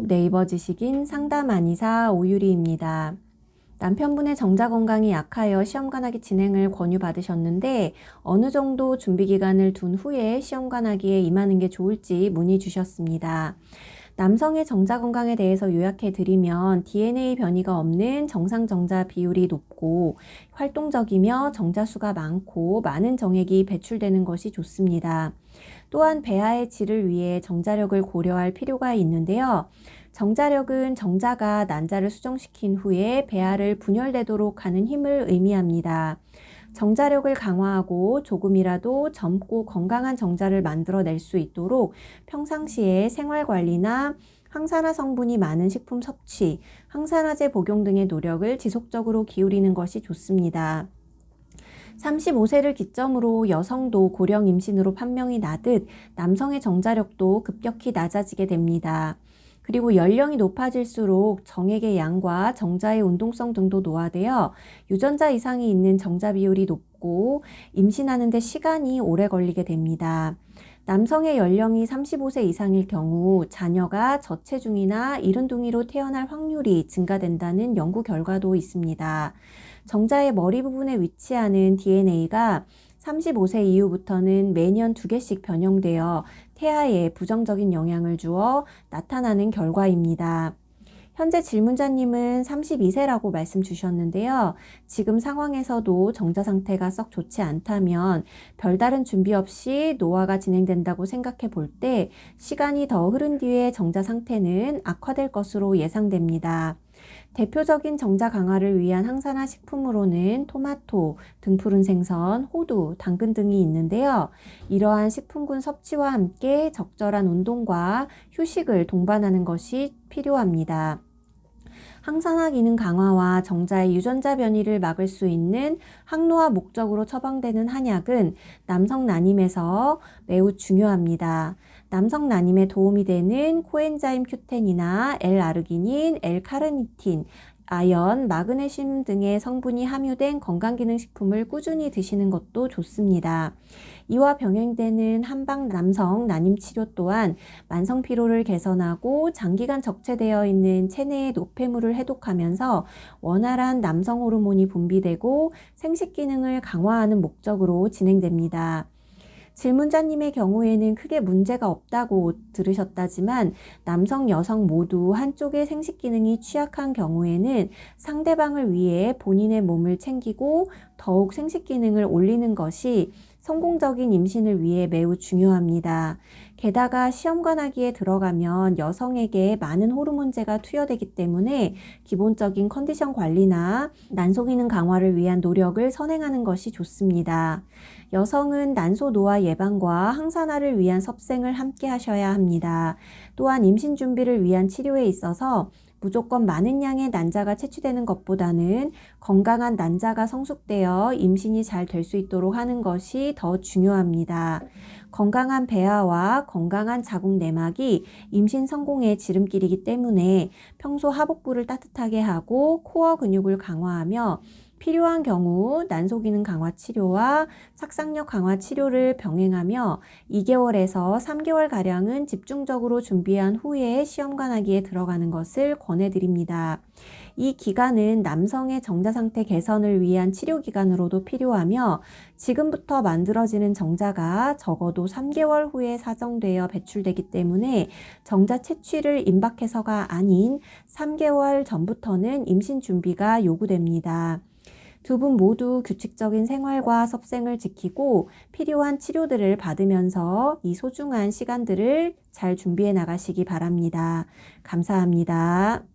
네이버 지식인 상담 안의사 오유리입니다. 남편분의 정자 건강이 약하여 시험관하기 진행을 권유받으셨는데 어느 정도 준비 기간을 둔 후에 시험관하기에 임하는 게 좋을지 문의 주셨습니다. 남성의 정자 건강에 대해서 요약해 드리면 DNA 변이가 없는 정상 정자 비율이 높고 활동적이며 정자 수가 많고 많은 정액이 배출되는 것이 좋습니다. 또한 배아의 질을 위해 정자력을 고려할 필요가 있는데요. 정자력은 정자가 난자를 수정시킨 후에 배아를 분열되도록 하는 힘을 의미합니다. 정자력을 강화하고 조금이라도 젊고 건강한 정자를 만들어낼 수 있도록 평상시에 생활 관리나 항산화 성분이 많은 식품 섭취, 항산화제 복용 등의 노력을 지속적으로 기울이는 것이 좋습니다. 35세를 기점으로 여성도 고령 임신으로 판명이 나듯 남성의 정자력도 급격히 낮아지게 됩니다. 그리고 연령이 높아질수록 정액의 양과 정자의 운동성 등도 노화되어 유전자 이상이 있는 정자 비율이 높고 임신하는데 시간이 오래 걸리게 됩니다. 남성의 연령이 35세 이상일 경우 자녀가 저체중이나 이른둥이로 태어날 확률이 증가된다는 연구 결과도 있습니다. 정자의 머리 부분에 위치하는 DNA가 35세 이후부터는 매년 두 개씩 변형되어 태아에 부정적인 영향을 주어 나타나는 결과입니다. 현재 질문자님은 32세라고 말씀 주셨는데요. 지금 상황에서도 정자 상태가 썩 좋지 않다면 별다른 준비 없이 노화가 진행된다고 생각해 볼 때 시간이 더 흐른 뒤에 정자 상태는 악화될 것으로 예상됩니다. 대표적인 정자 강화를 위한 항산화 식품으로는 토마토, 등푸른 생선, 호두, 당근 등이 있는데요. 이러한 식품군 섭취와 함께 적절한 운동과 휴식을 동반하는 것이 필요합니다. 항산화 기능 강화와 정자의 유전자 변이를 막을 수 있는 항노화 목적으로 처방되는 한약은 남성 난임에서 매우 중요합니다. 남성 난임에 도움이 되는 코엔자임 큐텐이나 L-아르기닌, L-카르니틴, 아연, 마그네슘 등의 성분이 함유된 건강기능식품을 꾸준히 드시는 것도 좋습니다. 이와 병행되는 한방 남성 난임 치료 또한 만성 피로를 개선하고 장기간 적체되어 있는 체내의 노폐물을 해독하면서 원활한 남성 호르몬이 분비되고 생식 기능을 강화하는 목적으로 진행됩니다. 질문자님의 경우에는 크게 문제가 없다고 들으셨다지만 남성, 여성 모두 한쪽의 생식 기능이 취약한 경우에는 상대방을 위해 본인의 몸을 챙기고 더욱 생식 기능을 올리는 것이 성공적인 임신을 위해 매우 중요합니다. 게다가 시험관하기에 들어가면 여성에게 많은 호르몬제가 투여되기 때문에 기본적인 컨디션 관리나 난소 기능 강화를 위한 노력을 선행하는 것이 좋습니다. 여성은 난소 노화 예방과 항산화를 위한 섭생을 함께 하셔야 합니다. 또한 임신 준비를 위한 치료에 있어서 무조건 많은 양의 난자가 채취되는 것보다는 건강한 난자가 성숙되어 임신이 잘 될 수 있도록 하는 것이 더 중요합니다. 건강한 배아와 건강한 자궁 내막이 임신 성공의 지름길이기 때문에 평소 하복부를 따뜻하게 하고 코어 근육을 강화하며 필요한 경우 난소 기능 강화 치료와 착상력 강화 치료를 병행하며 2개월에서 3개월 가량은 집중적으로 준비한 후에 시험관하기에 들어가는 것을 권해드립니다. 이 기간은 남성의 정자 상태 개선을 위한 치료 기간으로도 필요하며 지금부터 만들어지는 정자가 적어도 3개월 후에 사정되어 배출되기 때문에 정자 채취를 임박해서가 아닌 3개월 전부터는 임신 준비가 요구됩니다. 두 분 모두 규칙적인 생활과 섭생을 지키고 필요한 치료들을 받으면서 이 소중한 시간들을 잘 준비해 나가시기 바랍니다. 감사합니다.